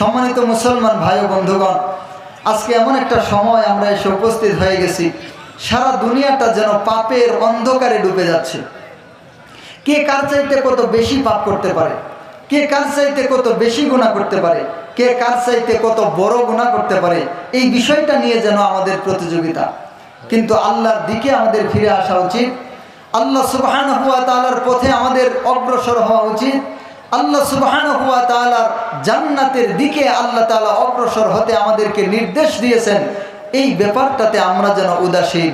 সম্মানিত মুসলমান ভাই বন্ধুগণ, আজকে এমন একটা সময় আমরা এসে উপস্থিত হয়ে গেছি। সারা দুনিয়াটা যেন পাপের অন্ধকারে ডুবে যাচ্ছে। কে কার চাইতে কত বেশি পাপ করতে পারে? কে কার চাইতে কত বেশি গুণা করতে পারে? কে কার চাইতে কত বড় গুণা করতে পারে? এই বিষয়টা নিয়ে যেন আমাদের প্রতিযোগিতা। কিন্তু আল্লাহর দিকে আমাদের ফিরে আসা উচিত। আল্লাহ তালার পথে আমাদের অগ্রসর হওয়া উচিত। আল্লাহ সুবহান হুয়া তালার জান্নাতের দিকে আল্লাহ তালা অগ্রসর হতে আমাদেরকে নির্দেশ দিয়েছেন। এই ব্যাপারটাতে আমরা যেন উদাসীন।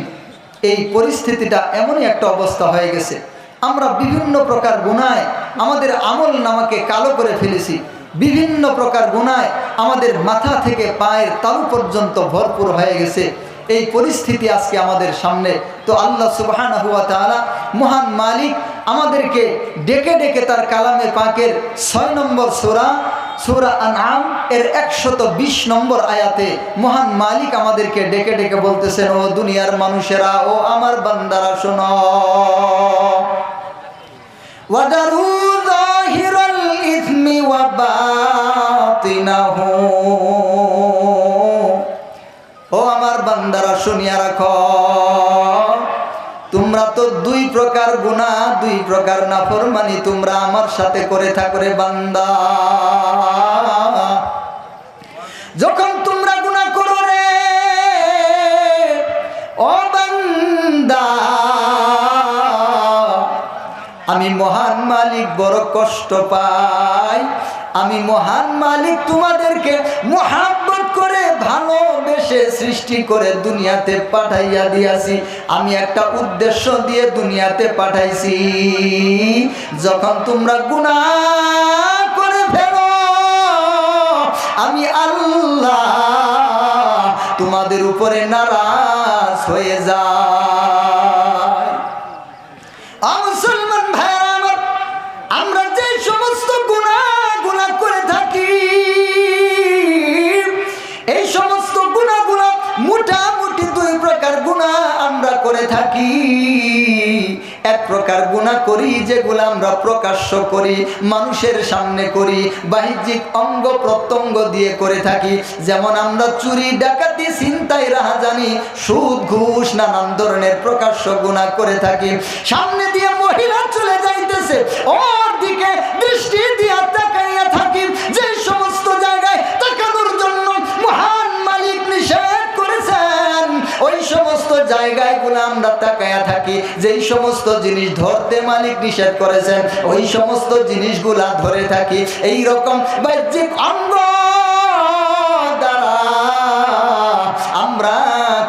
এই পরিস্থিতিটা এমনই একটা অবস্থা হয়ে গেছে। আমরা বিভিন্ন প্রকার গুণায় আমাদের আমল নামাকে কালো করে ফেলেছি। বিভিন্ন প্রকার গুণায় আমাদের মাথা থেকে পায়ের তালু পর্যন্ত ভরপুর হয়ে গেছে। এই পরিস্থিতি আজকে আমাদের সামনে। তো আল্লাহ সুবাহান হুয়া তালা মহান মালিক আমাদেরকে ডেকে ডেকে তার কালামে পাকের ছয় নম্বর সোরা, সুরা আনাম এর একশত বিশ নম্বর আয়াতে মহান মালিক আমাদেরকে ডেকে ডেকে বলতেছেন, ও দুনিয়ার মানুষেরা, ও আমার বান্দারা, শোন। ও আমার বান্দারা, শুনিয়া রাখ। তোমরা তো দুই প্রকার গুণা দুই প্রকার নাফরমানি তোমরা আমার সাথে করে থাকো রে বান্দা। যখন তোমরা গুণা করো রে, ও বান্দা, আমি মহান মালিক বড় কষ্ট পাই। আমি মহান মালিক তোমাদেরকে করে ভালোবেসে সৃষ্টি করে দুনিয়াতে পাঠাইয়া দিয়াছি। আমি একটা উদ্দেশ্য দিয়ে দুনিয়াতে পাঠাইছি। যখন তোমরা গুণা করে ফেলো, আমি আল্লাহ তোমাদের উপরে নারাজ হয়ে যায় থাকি। এক প্রকার গুণা করি, যেগুলো আমরা প্রকাশ্য করি, মানুষের সামনে করি, বাহ্যিক অঙ্গ প্রত্যঙ্গ দিয়ে করে থাকি। যেমন আমরা চুরি, ডাকাতি চিন্তায় রাহাজানি, সুদ, ঘুষ, নানান ধরনের প্রকাশ্য গুণা করে থাকি। সামনে দিয়ে মহিলা চলে যাইতেছে। ওর দিকে দৃষ্টি জায়গায়গুলো আমরা তাকায়া থাকি, যেই সমস্ত জিনিস ধরতে মালিক নিষেধ করেছেন, ওই সমস্ত জিনিসগুলা ধরে থাকি এই রকম বাহ্যিক অঙ্গ আমরা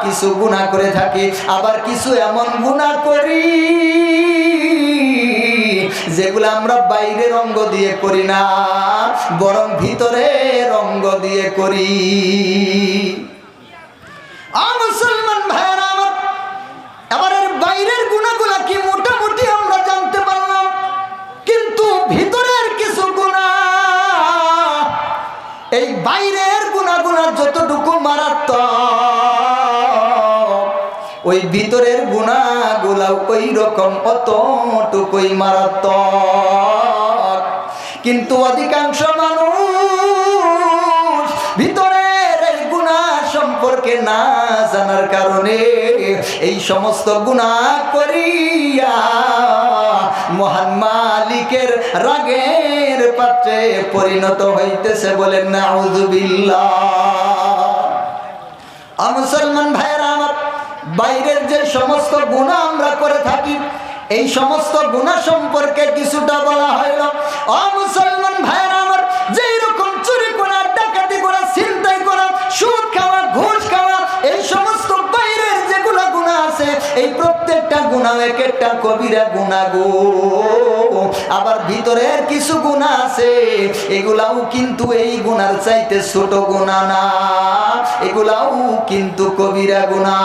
কিছু গুণা করে থাকি, আবার কিছু এমন গুণা করি, যেগুলো আমরা বাইরের অঙ্গ দিয়ে করি না, বরং ভিতরে অঙ্গ দিয়ে করি। মুসলমান এর বাইরের গুণাগুলা কি মোটামুটি আমরা জানতে পারলাম? কিন্তু ভিতরের কিছু গুণা, এই বাইরের গুণাগুলা যতটুকু মারাত্মক, ওই ভিতরের গুণাগুলা ওই রকম অতটুকুই মারাত্মক। কিন্তু অধিকাংশ মানুষ সম্পর্কে না জানার কারণে এই সমস্ত গুণা করিয়া মহান মালিকের রাগের পাত্রে পরিণত হইতেছে বলেন না মুসলমান ভাইয়েরা আমার, বাইরের যে সমস্ত গুণা আমরা করে থাকি, এই সমস্ত গুণা সম্পর্কে কিছুটা বলা হইল। অ এই প্রত্যেকটা গুণা এক একটা কবিরা গুণা গো আবার ভিতরের কিছু গুণা আছে, এগুলাও কিন্তু এই গুণার চাইতে ছোট গুণা না। এগুলাও কিন্তু কবিরা গুণা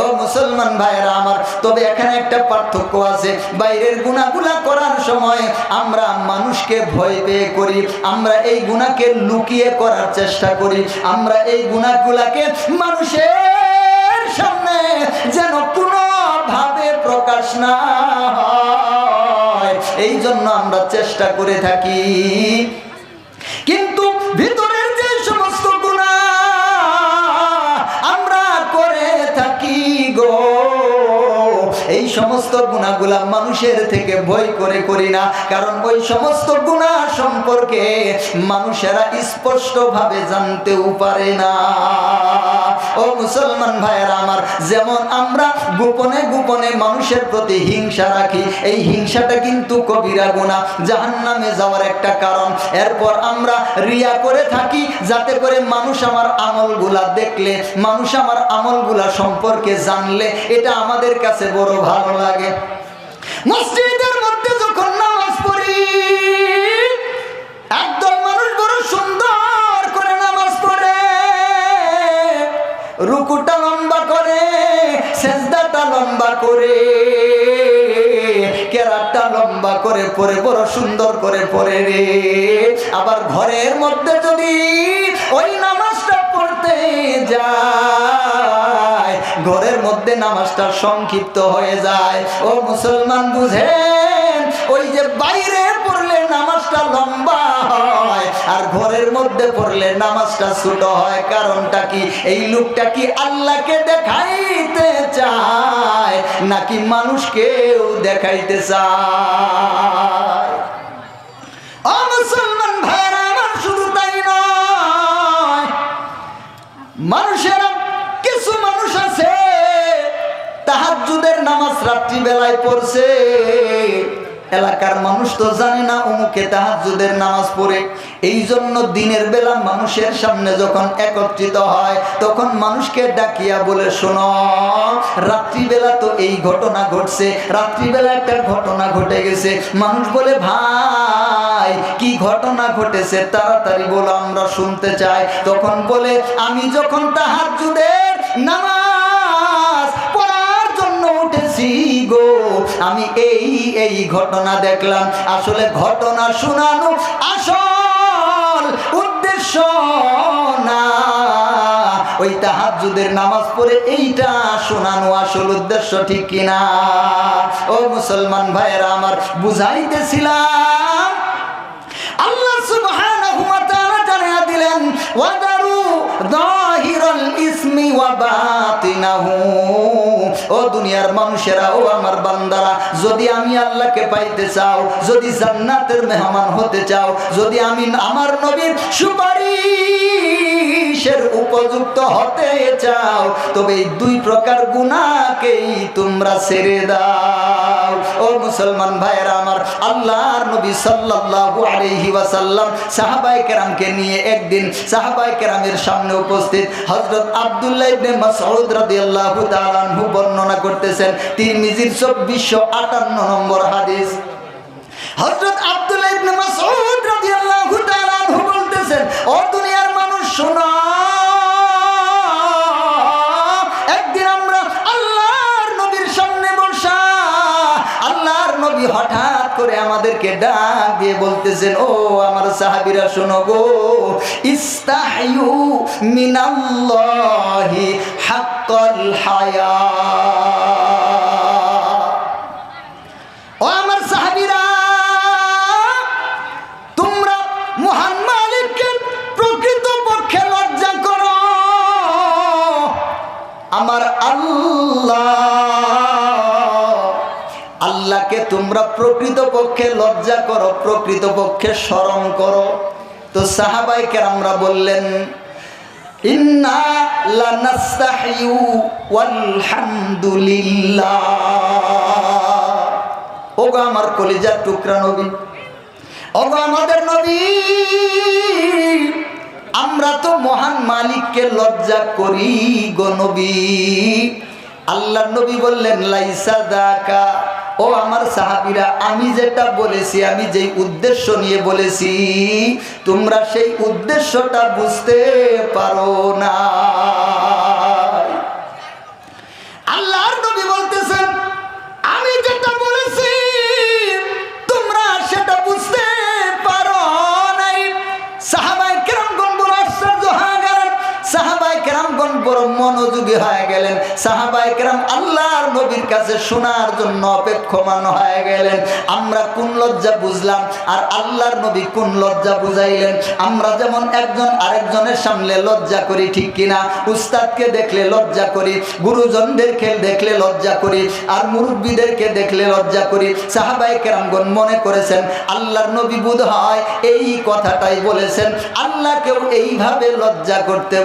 ও মুসলমান ভাইয়েরা আমার, তবে এখানে একটা পার্থক্য আছে। বাইরের গুণাগুলা করার সময় আমরা মানুষকে ভয় পেয়ে করি, আমরা এই গুণাকে লুকিয়ে করার চেষ্টা করি, আমরা এই গুণাগুলাকে মানুষের না এই জন্য আমরা চেষ্টা করে থাকি। গুণাগুলা মানুষের থেকে ভয় করে করি না। কারণ ওই সমস্ত গুণা সম্পর্কে মানুষেরা স্পষ্ট ভাবে জানতেও পারে না। ও মুসলমান ভাইয়েরা আমার, যেমন আমরা গোপনে গোপনে মানুষের প্রতি হিংসা রাখি, এই হিংসাটা কিন্তু কবিরা গুণা জাহান নামে যাওয়ার একটা কারণ। এরপর আমরা রিয়া করে থাকি, যাতে করে মানুষ আমার আমলগুলা দেখলে, মানুষ আমার আমলগুলা সম্পর্কে জানলে, এটা আমাদের কাছে বড় ভালো লাগে। মসজিদের মধ্যে যখন নামাজ পড়ি, একদল মানুষ বড় সুন্দর করে নামাজ পড়ে। রুকুটা লম্বা করে, সেজদাটা লম্বা করে কেরাটা লম্বা করে, পরে বড় সুন্দর করে পরে রে। আবার ঘরের মধ্যে যদি ওই নামাজটা পড়তে যায় ঘরের মধ্যে নামাজটা সংক্ষিপ্ত হয়ে যায়। ও মুসলমান, বুঝেন? ওই যে বাইরে পড়লে নামাজটা লম্বা হয়, আর ঘরের মধ্যে পড়লে নামাজটা ছোট হয়। কারণটা কি? এই লোকটা কি আল্লাহকে দেখাইতে চায়, নাকি মানুষকেও দেখাইতে চায়? রাত্রি বেলায় পড়ছে। এলাকার মানুষ তো জানে না, অমুকে তাহাজ্জুদের নামাজ পড়ে। এই জন্য দিনের বেলা মানুষের সামনে যখন একত্রিত হয়, তখন মানুষকে ডাকিয়া বলে, শোনো, রাত্রিবেলা তো এই ঘটনা ঘটছে। রাত্রিবেলা একটা ঘটনা ঘটে গেছে। মানুষ বলে, ভাই, কি ঘটনা ঘটেছে? তাড়াতাড়ি বলো, আমরা শুনতে চাই। তখন বলে, আমি যখন তাহাজ্জুদের নামাজ পড়ার জন্য উঠেছি গো, আমি এই এই ঘটনা দেখলাম। আসলে ঘটনা শোনানো আসল উদ্দেশ্য না। ওই তাহাজুদের নামাজ পড়ে এইটা শোনানো আসল উদ্দেশ্য ঠিক কিনা? ও মুসলমান ভাইয়েরা, আমার বুঝাইতেছিলাম। আল্লাহ সুবহানাহু ওয়া তাআলা জানিয়ে দিলেন, ওয়াদারু যাহিরাল ইসমি ওয়া ও দুনিয়ার মানুষেরা, ও আমার বান্দারা, যদি আমি আল্লাহকে পাইতে চাও, যদি জান্নাতের মেহমান হতে চাও, যদি আমি আমার নবীর সুপারিশের উপযুক্ত হতে চাও, তবে এই দুই প্রকার গুনাহকেই তোমরা ছেড়ে দাও। ও মুসলমান ভাইয়েরা আমার, আল্লাহর নবী সাল্লাল্লাহু আলাইহি ওয়াসাল্লাম সাহাবায়ে কেরামকে নিয়ে একদিন সাহাবায়ে কেরামের সামনে উপস্থিত হযরত আব্দুল্লাহ ইবনে মাসউদ রাদিয়াল্লাহু তাআলা আনহু বর্ণনা করতেছেন, তিরমিজির 2458 নম্বর হাদিস। আব্দুল্লাহ বলতেছেন, ও দুনিয়ার মানুষ, শোনো নবীর সামনে নবী হঠাৎ করে আমাদেরকে ডাক দিয়ে বলতেছেন, ও আমার সাহাবিরা, শোনো গো। ইস্তাহিউ মিনাল্লাহি হাক্কাল হায়া। ও আমার সাহাবীরা, তোমরা করো। আমার আল্লাহ আল্লাহকে তোমরা প্রকৃত পক্ষে লজ্জা করো প্রকৃত পক্ষে স্মরণ করো। তো সাহাবাই কেরামরা বললেন, ইন্না আমার কলিজার টুকরা নবী, ওগো আমাদের নবী, আমরা তো মহান মালিককে লজ্জা করি গো নবী। আল্লাহ নবী বললেন, লাইসা দাকা ও আমার সাহাবীরা, আমি যেটা বলেছি, আমি যেই উদ্দেশ্য নিয়ে বলেছি, তোমরা সেই উদ্দেশ্যটা বুঝতে পারো না। বলতেছেন, আমি যেটা বলেছি, তোমরা সেটা বুঝতে পারো নাই। সাহাবাই সাহাবাই বড় মনোযোগী হয়ে গেলেন। সাহাবাইকেরাম আল্লাহর নবীর কাছে শোনার জন্য অপেক্ষমান হয়ে গেলেন। আমরা কোন লজ্জা বুঝলাম আর আল্লাহর নবী কোন লজ্জা বুঝাইলেন? আমরা যেমন একজন আরেকজনের সামনে লজ্জা করি, ঠিক কিনা? উস্তাদকে দেখলে লজ্জা করি, গুরুজনদেরকে দেখলে লজ্জা করি, আর মুরব্বীদেরকে দেখলে লজ্জা করি। সাহাবাই কেরামগণ মনে করেছেন, আল্লাহর নবী বোধ হয় এই কথাটাই বলেছেন আল্লাহকেও এইভাবে লজ্জা করতে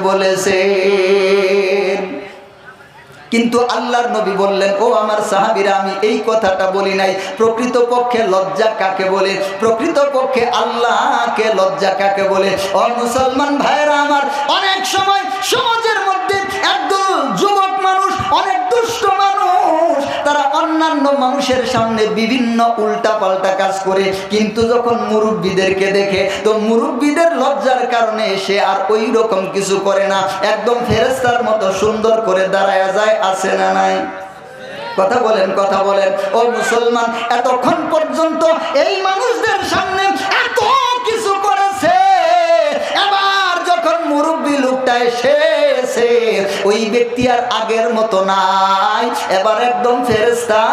কিন্তু আল্লাহর নবী বললেন, ও আমার সাহাবিরা, আমি এই কথাটা বলি নাই। প্রকৃত পক্ষে লজ্জা কাকে বলে? প্রকৃত পক্ষে আল্লাহকে লজ্জা কাকে বলে? ও মুসলমান ভাইয়েরা আমার, অনেক সময় সমাজের মধ্যে একদম যুবক মানুষ, অনেক দুষ্ট অন্যান্য মানুষের সামনে বিভিন্ন উল্টা পাল্টা কাজ করে, কিন্তু যখন মুরব্বীদেরকে দেখে, তো মুরব্বীদের লজ্জার কারণে সে আর ওই রকম কিছু করে না। একদম ফেরেস্তার মতো সুন্দর করে দাঁড়ায় যায়, আছে না নাই? কথা বলেন কথা বলেন। ও মুসলমান, এতক্ষণ পর্যন্ত এই মানুষদের সামনে মুরব্বী লোকটা এসেছে। ওই ব্যক্তি আর আগের মতো নাই। এবার একদম ফেরেস্তা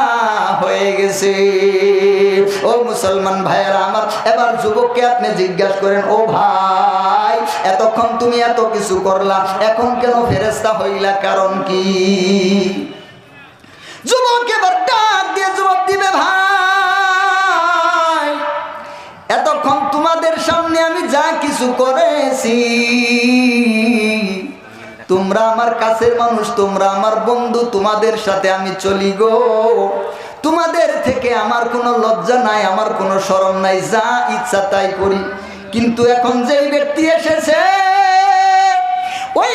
হয়ে গেছে। ও মুসলমান ভাইয়েরা আমার, এবার যুবককে আপনি জিজ্ঞাসা করেন, ও ভাই, এতক্ষণ তুমি এত কিছু করলা, এখন কেন ফেরেস্তা হইলা, কারণ কি? যুবক এবার ডাক দিয়ে জবাব দিবে ভাই। এতক্ষণ তোমাদের সামনে আমি যা কিছু করেছি। তোমরা আমার কাছের মানুষ, তোমরা আমার বন্ধু, তোমাদের সাথে আমি চলি গো। তোমাদের থেকে আমার কোনো লজ্জা নাই, আমার কোনো শরম নাই, যা ইচ্ছা তাই করি। কিন্তু এখন যেই ব্যক্তি এসেছে, ওই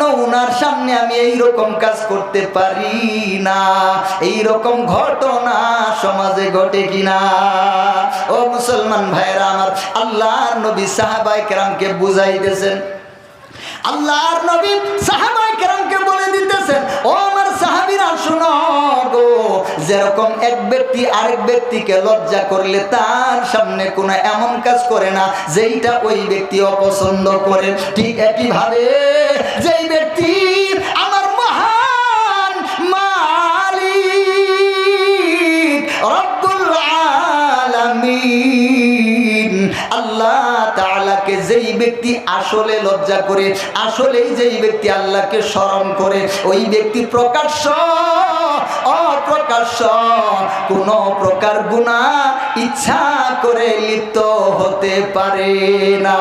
জন্য উনার সামনে আমি এই রকম কাজ করতে পারি না। এই রকম ঘটনা সমাজে ঘটে কিনা? ও মুসলমান ভাইরা আমার আল্লাহর নবী সাহাবাই কেরামকে বুঝাইতেছেন। আল্লাহর নবী সাহাবাই কেরামকে বলে দিতেছেন, ও আমার সাহাবীরা, শুনো গো, যেরকম এক ব্যক্তি আরেক ব্যক্তিকে লজ্জা করলে তার সামনে কোনো এমন কাজ করে না, যেইটা ওই ব্যক্তি অপছন্দ করে। ঠিক একইভাবে যেই ব্যক্তি আমার মহান মালিক, রব্বুল আলামিন। আল্লাহ তাআলাকে যেই ব্যক্তি আসলে লজ্জা করে, আসলেই যেই ব্যক্তি আল্লাহকে স্মরণ করে, ওই ব্যক্তি প্রকাশ্য, অপ্রকাশ্য, কোন প্রকার গুণা ইচ্ছা করে লিপ্ত হতে পারে না।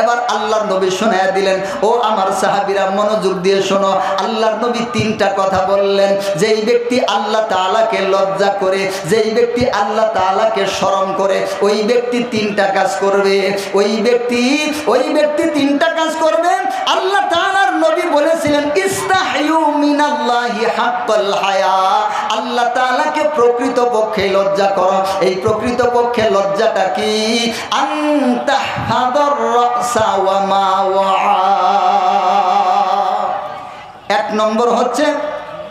এবার আল্লাহর নবী শোনায় দিলেন, ও আমার সাহাবিরা, মনোযোগ দিয়ে শোনো। আল্লাহর নবী তিনটা কথা বললেন, যেই ব্যক্তি আল্লাহ তালাকে লজ্জা করে, যেই ব্যক্তি আল্লাহ তালাকে স্মরণ করে, ওই ব্যক্তি তিনটা কাজ করবে। ওই ব্যক্তি ওই ব্যক্তি তিনটা কাজ করবে, আল্লাহ তাআলার নবী বলেছিলেন ইস্তাহিউ মিনাল্লাহি হাক্কাল হায়া। আল্লাহ তাআলাকে প্রকৃত পক্ষে লজ্জা করো। এই প্রকৃত পক্ষে লজ্জাটা কি? আন্তাহাদার রাসা ওয়া মা ওয়া এক নম্বর হচ্ছে,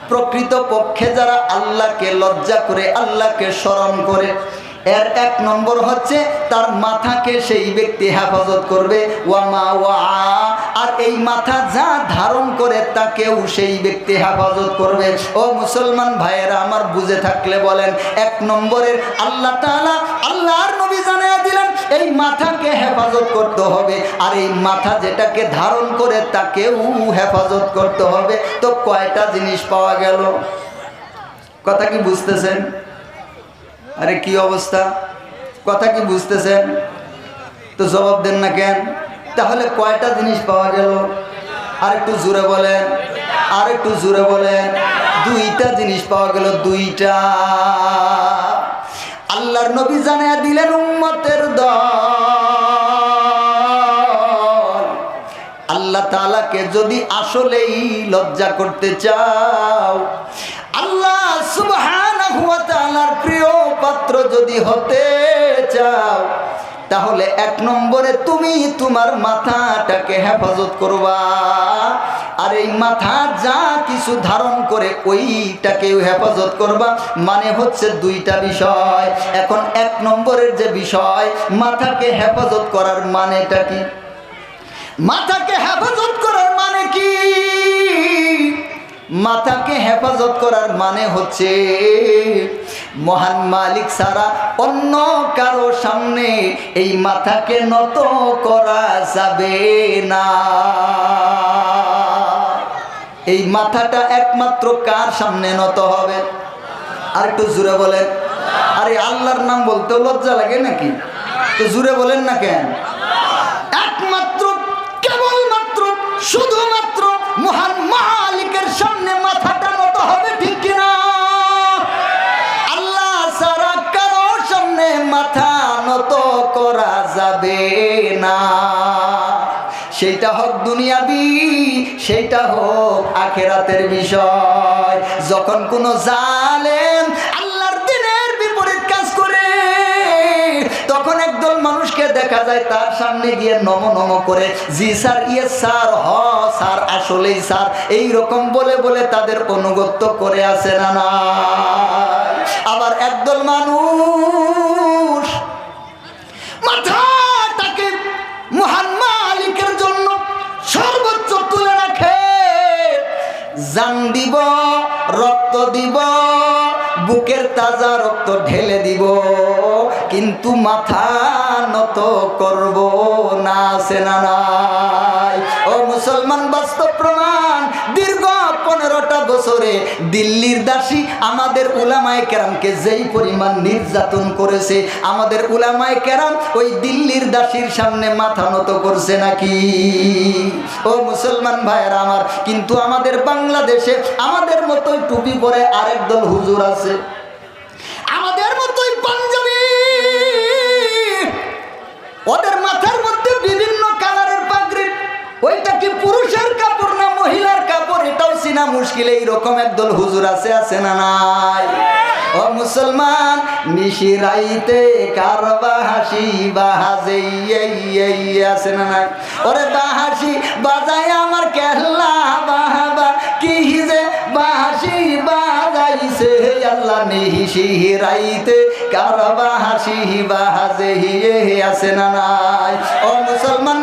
প্রকৃত পক্ষে যারা আল্লাহকে লজ্জা করে, আল্লাহকে স্মরণ করে। এর এক নম্বর হচ্ছে, তার মাথাকে সেই ব্যক্তি হেফাজত করবে, ওয়া আর এই মাথা যা ধারণ করে তাকেও সেই ব্যক্তি হেফাজত করবে। ও মুসলমান ভাইয়েরা, আমার বুঝে থাকলে বলেন, এক নম্বরের আল্লাহ তাআলা আল্লাহর নবী জানাইয়া দিলেন, এই মাথাকে হেফাজত করতে হবে। আর এই মাথা যেটাকে ধারণ করে তাকেও হেফাজত করতে হবে। তো কয়টা জিনিস পাওয়া গেল? কথা কি বুঝতেছেন? আরে কি অবস্থা? কথা কি বুঝতেছেন? তো জবাব দেন না কেন? তাহলে কয়টা জিনিস পাওয়া গেল? আর একটু জোরে বলেন আর একটু জোরে বলেন। দুইটা জিনিস পাওয়া গেল, দুইটা। আল্লাহর নবী জানায়া দিলেন, উম্মতের দল। আল্লাহ তালাকে যদি আসলেই লজ্জা করতে চাও, আল্লাহ তাআলার প্রিয় পাত্র যদি হতে চাও তাহলে এক নম্বরে তুমি তোমার মাথাটাকে হেফাজত করবা। আর এই মাথা যা কিছু ধারণ করে ওইটাকেও হেফাজত করবা। মানে হচ্ছে দুইটা বিষয়। এখন এক নম্বরের যে বিষয়, মাথাকে হেফাজত করার মানেটা কি? মাথাকে হেফাজত করার মানে কি? মাথাকে হেফাজত করার মানে হচ্ছে মহান মালিক ছাড়া অন্য কারও সামনে এই মাথাকে নত করা যাবে না। এই মাথাটা একমাত্র কার সামনে নত হবে? আর একটু জুড়ে বলেন। আরে আল্লাহর নাম বলতে লজ্জা লাগে নাকি? তো জুড়ে বলেন না কেন? না। সেইটা হোক দুনিয়াবি, সেইটা হোক আখেরাতের বিষয়। যখন কোনো জালেম আল্লাহর দিনের বিপরীত কাজ করে, তখন একদল মানুষকে দেখা যায় তার সামনে গিয়ে নম নম করে, জি স্যার ইয়ে স্যার, হ স্যার, আসলেই স্যার। এই রকম বলে বলে তাদের অনুগত্য করে আসে না না আবার একদল মানুষ তাজা রক্ত ঢেলে দিব, কিন্তু মাথা নত করব না, সেনা নাই। ও মুসলমান, বাস্তব প্রমাণ, দীর্ঘ পনেরোটা বছরে দিল্লির দাসী আমাদের উলামায় কেরামকে যেই পরিমাণ নির্যাতন করেছে, আমাদের উলামায় কেরাম ওই দিল্লির দাসীর সামনে মাথা নত করছে নাকি? ও মুসলমান ভাইয়েরা আমার, কিন্তু আমাদের বাংলাদেশে আমাদের মতোই টুপি পরে আরেক দল হুজুর আছে। ওদের মাথার মধ্যে বিভিন্ন কালারের পাগড়ি। ওইটা কি পুরুষের কাপড় না মহিলার কাপড়? এটাও চিনা মুশকিল এইরকম একদল হুজুর আছে আছে না নাই? ও মুসলমান, নিশিরাইতে কার বাহাসি বাহাজে আছে না নাই? ওরে বাহাসি, বাজায় আমার কেল্লা বাহাবা, কি যে বাহাসি। বাজাইছে আল্লাহ আছে না নাই। ও মুসলমান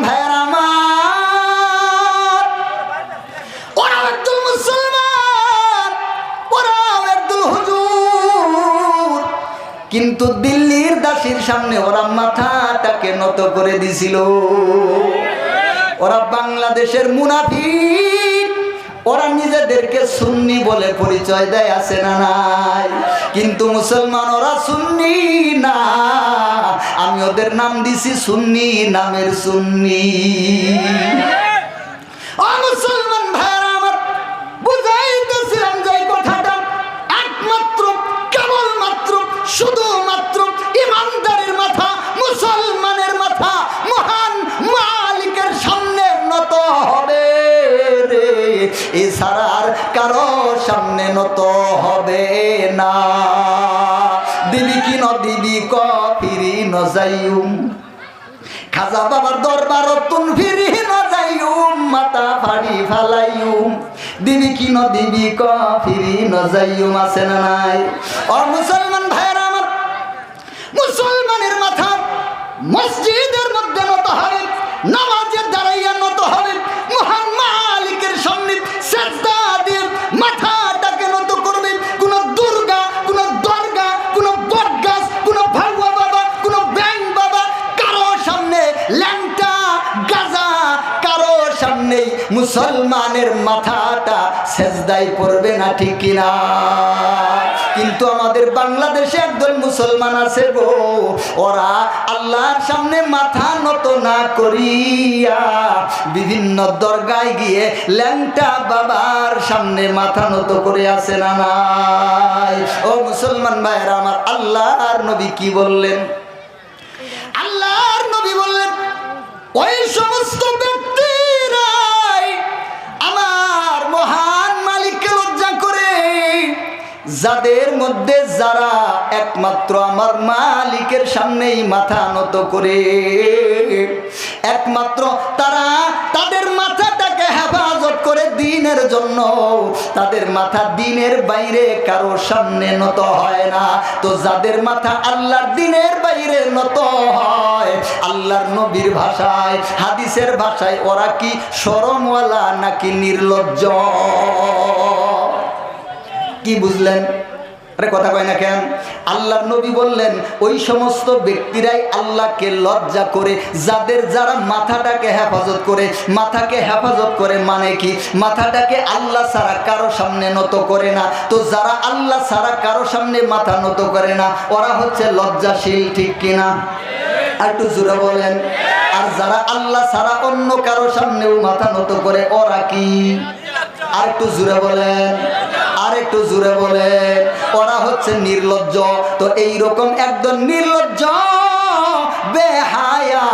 কিন্তু দিল্লির দাসীর সামনে ওরা মাথাটাকে নত করে দিছিল। ওরা বাংলাদেশের মুনাফিক। ওরা নিজেদেরকে সুন্নি বলে পরিচয় দেয় আছে না নাই? কিন্তু মুসলমান ওরা সুন্নি না। আমি ওদের নাম দিছি সুন্নি নামের সুন্নি। ও মুসলমান! এছাড়া আর কারও সামনে নত হবে না। দিবি কি ন দিবি ক, ফিরি ন যাইউম খাজা বাবার দরবার তুন ফিরি ন যাইউম মাতা ফাড়ি ফালাইউম দিবি কি ন দিবি ক, ফিরি ন যাইউম আছে না নাই? ও মুসলমান ভাইয়েরা আমার, মুসলমানের মাথা মসজিদের মধ্যে নত হবে নামাজের মুসলমানের মাথাটা সেজদাই পড়বে না ঠিক কিনা? কিন্তু আমাদের বাংলাদেশে একদল মুসলমান আছে গো। ওরা আল্লাহর সামনে মাথা নত না করিয়া বিভিন্ন দরগায় গিয়ে ল্যাংটা বাবার সামনে মাথা নত করে আছে না নাই? ও মুসলমান ভাইয়েরা, আমার আল্লাহর নবী কি বললেন? আল্লাহর নবী বললেন, ওই সমস্ত যাদের মধ্যে যারা একমাত্র আমার মালিকের সামনেই মাথা নত করে, একমাত্র তারা তাদের মাথাটাকে হেফাজত করে দিনের জন্য, তাদের মাথা দিনের বাইরে কারও সামনে নত হয় না। তো যাদের মাথা আল্লাহর দিনের বাইরে নত হয়, আল্লাহর নবীর ভাষায়, হাদিসের ভাষায়, ওরা কি সরমওয়ালা নাকি নির্লজ্জ? কি বুঝলেন? আরে কথা কয় না কেন? আল্লাহ নবী বললেন, ওই সমস্ত ব্যক্তিরাই আল্লাহকে লজ্জা করে, যাদের যারা মাথাটাকে হেফাজত করে, মাথাকে হেফাজত করে মানে কি? মাথাটাকে আল্লাহ ছাড়া কারও সামনে নত করে না। তো যারা আল্লাহ ছাড়া কারও সামনে মাথা নত করে না, ওরা হচ্ছে লজ্জাশীল, ঠিক কিনা? আর একটু জোরে বলেন। আর যারা আল্লাহ ছাড়া অন্য কারও সামনেও মাথা নত করে, ওরা কি? আর একটু জুড়ে বলেন। আর একটু জুড়ে বলেন ওরা হচ্ছে নির্লজ্জ। তো এই রকম একদম নির্লজ্জ বেহায়া,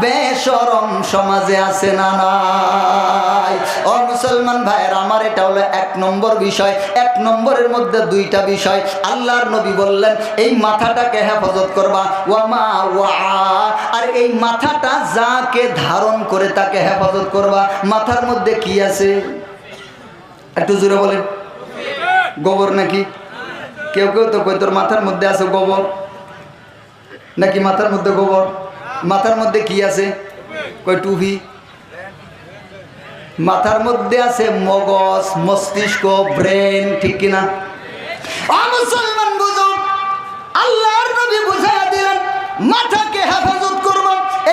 বেসরম সমাজে আছে না ও মুসলমান ভাইয়ের, আমার এটা হলো এক নম্বর বিষয়। এক নম্বরের মধ্যে দুইটা বিষয়। আল্লাহর নবী বললেন, এই মাথাটাকে হেফাজত করবা। ওয়ামা ওয়া। আর এই মাথাটা যাকে ধারণ করে তাকে হেফাজত করবা। মাথার মধ্যে কি আছে? একটু জোরে বলেন। গোবর নাকি? কেউ কেউ তো কই তোর মাথার মধ্যে আছে গোবর? নাকি মাথার মধ্যে গোবর? মাথার মধ্যে কি আছে? কই টুপি। মাথার মধ্যে আছে মগজ, মস্তিষ্ক, ব্রেন, ঠিক কিনা? মুসলমান বুঝো, আল্লাহর নবী বুঝাইয়া দিলেন, মাথাকে হেফাজত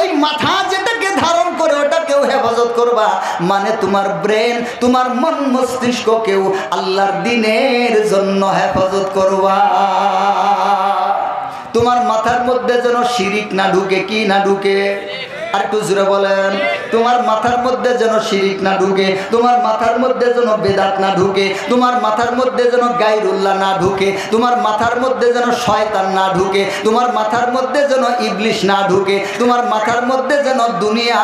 এই মাথা যেটাকে ধারণ করে ওটাকেও হেফাজত করবা। মানে তোমার ব্রেন, তোমার মন মস্তিষ্ক কেউ আল্লাহর দিনের জন্য হেফাজত করবা। তোমার মাথার মধ্যে যেন শিরিক না ঢুকে, কি না ঢুকে? আর একটু জুড়ে বলেন, তোমার মাথার মধ্যে যেন শিরিক না ঢুকে, তোমার মাথার মধ্যে যেন বেদাত না ঢুকে, তোমার মাথার মধ্যে যেন গাইরুল্লাহ না ঢুকে, তোমার মাথার মধ্যে যেন শয়তান না ঢুকে, তোমার মাথার মধ্যে যেন ইবলিশ না ঢুকে, তোমার মাথার মধ্যে যেন দুনিয়া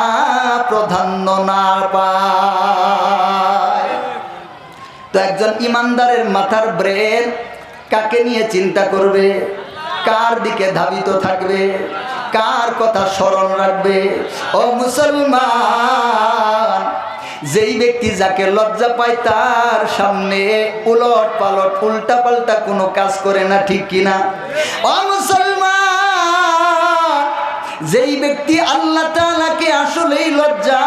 প্রাধান্য না পায়। তো একজন ইমানদারের মাথার ব্রেন কাকে নিয়ে চিন্তা করবে? কার দিকে ধাবিত থাকবে? কার কথা স্মরণ রাখবে? ও মুসলমান, যেই ব্যক্তি যাকে লজ্জা পায় তার সামনে উলট পালট, উল্টা পাল্টা কোনো কাজ করে না, ঠিক কিনা ও মুসলমান, যেই ব্যক্তি আল্লাহ তালাকে আসলেই লজ্জা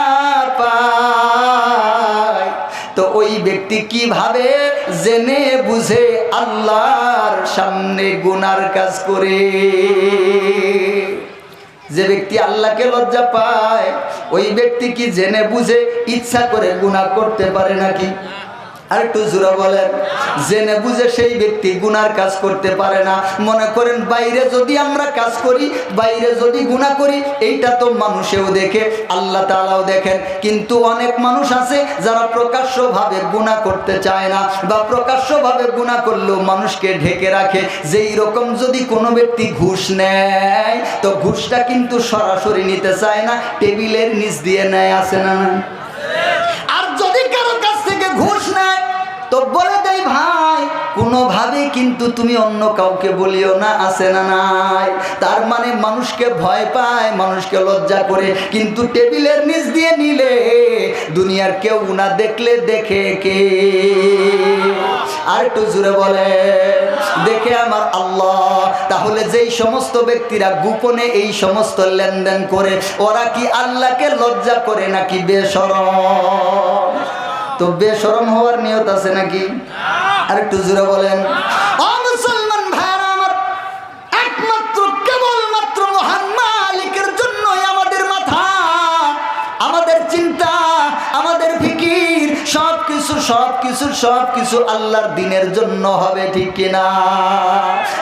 পায়, তো ওই ব্যক্তি কীভাবে জেনে বুঝে আল্লাহর সামনে গুনার কাজ করে? যে ব্যক্তি আল্লাহকে লজ্জা পায়, ওই ব্যক্তি কি জেনে বুঝে ইচ্ছা করে গুণা করতে পারে নাকি? আর একটু জোরে বলেন। জেনে বুঝে সেই ব্যক্তি গুনার কাজ করতে পারে না। মনে করেন, বাইরে যদি আমরা কাজ করি, বাইরে যদি গুণা করি, এইটা তো মানুষেও দেখে, আল্লাহ তালাও দেখেন। কিন্তু অনেক মানুষ আছে যারা প্রকাশ্যভাবে গুণা করতে চায় না বা প্রকাশ্যভাবে গুণা করলেও মানুষকে ঢেকে রাখে। যেই রকম যদি কোনো ব্যক্তি ঘুষ নেয়, তো ঘুষটা কিন্তু সরাসরি নিতে চায় না, টেবিলের নিচ দিয়ে নেয় আসে না না আর যদি কারও কাছ থেকে ঘুষ নেয় তো বলে দেয় ভাই কোনোভাবে কিন্তু তুমি অন্য কাউকে বলিও না আসে না নাই। তার মানে মানুষকে ভয় পায়, মানুষকে লজ্জা করে, কিন্তু টেবিলের নিচ দিয়ে নিলে দুনিয়ার কেউ না দেখলে দেখে কে? আর একটু জুড়ে বলে, দেখে আমার আল্লাহ। তাহলে যেই সমস্ত ব্যক্তিরা গোপনে এই সমস্ত লেনদেন করে, ওরা কি আল্লাহকে লজ্জা করে নাকি বেসরম তো বেসরম হওয়ার নিয়ত আছে নাকি? আর একটু জোরে বলেন। সব কিছু সব কিছু আল্লাহর দিনের জন্য হবে, ঠিক কিনা?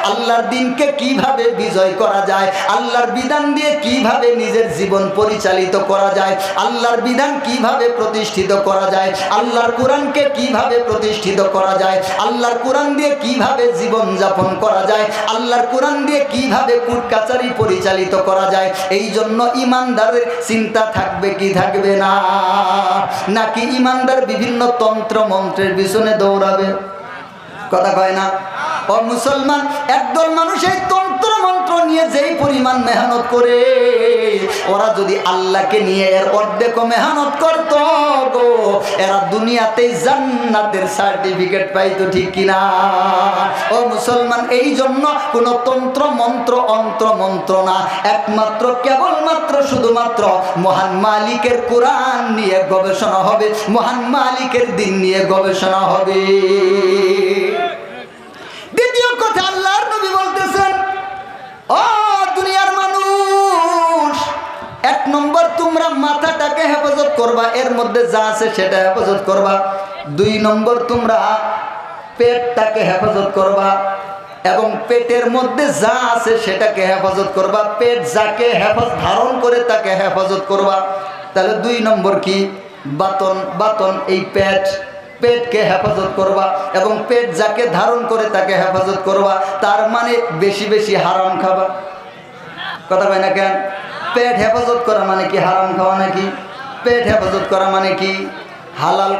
আল্লাহর দিনকে কীভাবে বিজয় করা যায়? আল্লাহর বিধান দিয়ে কীভাবে নিজের জীবন পরিচালিত করা যায়? আল্লাহর বিধান কীভাবে প্রতিষ্ঠিত করা যায়? আল্লাহর কোরআনকে কীভাবে প্রতিষ্ঠিত করা যায়? আল্লাহর কোরআন দিয়ে কীভাবে জীবন যাপন করা যায়? আল্লাহর কোরআন দিয়ে কীভাবে কুট কাচারি পরিচালিত করা যায়? এই জন্য ইমানদারের চিন্তা থাকবে কি থাকবে না? নাকি ইমানদার বিভিন্ন তন্ত্র মন্ত্রের পিছনে দৌড়াবে। কথা কয় না? ও মুসলমান একদল মানুষের তন্ত্র মন্ত্র নিয়ে যেই পরিমাণ মেহনত করে, ওরা যদি আল্লাহকে নিয়ে এর অর্ধেক মেহনত করত গো, এরা দুনিয়াতেই জান্নাতের সার্টিফিকেট পাইতো, ঠিক কিনা ও মুসলমান এই জন্য কোন তন্ত্র, মন্ত্র, অন্ত্র, মন্ত্র না, একমাত্র, কেবলমাত্র, শুধুমাত্র মহান মালিকের কোরআন নিয়ে গবেষণা হবে, মহান মালিকের দিন নিয়ে গবেষণা হবে। তোমরা মাথাটাকে হেফাজত করবা, এর মধ্যে যা আছে সেটা হেফাজত করবা। দুই নম্বর, তোমরা পেটটাকে হেফাজত করবা এবং পেটের মধ্যে যা আছে সেটাকে হেফাজত করবা। পেট যাকে হেফাজত ধারণ করে তাকে হেফাজত করবা। তাহলে দুই নম্বর কি? বাতন বাতন, এই পেট, পেটকে হেফাজত করবা এবং পেট যাকে ধারণ করে তাকে হেফাজত করবা। তার মানে বেশি বেশি হারাম খাবা। কথা কয় না কেন? পেট হেফাজত করা মানে কি? হারাম খাওয়া নাকি? পেট হেফাজত করা মানে কি? হালাল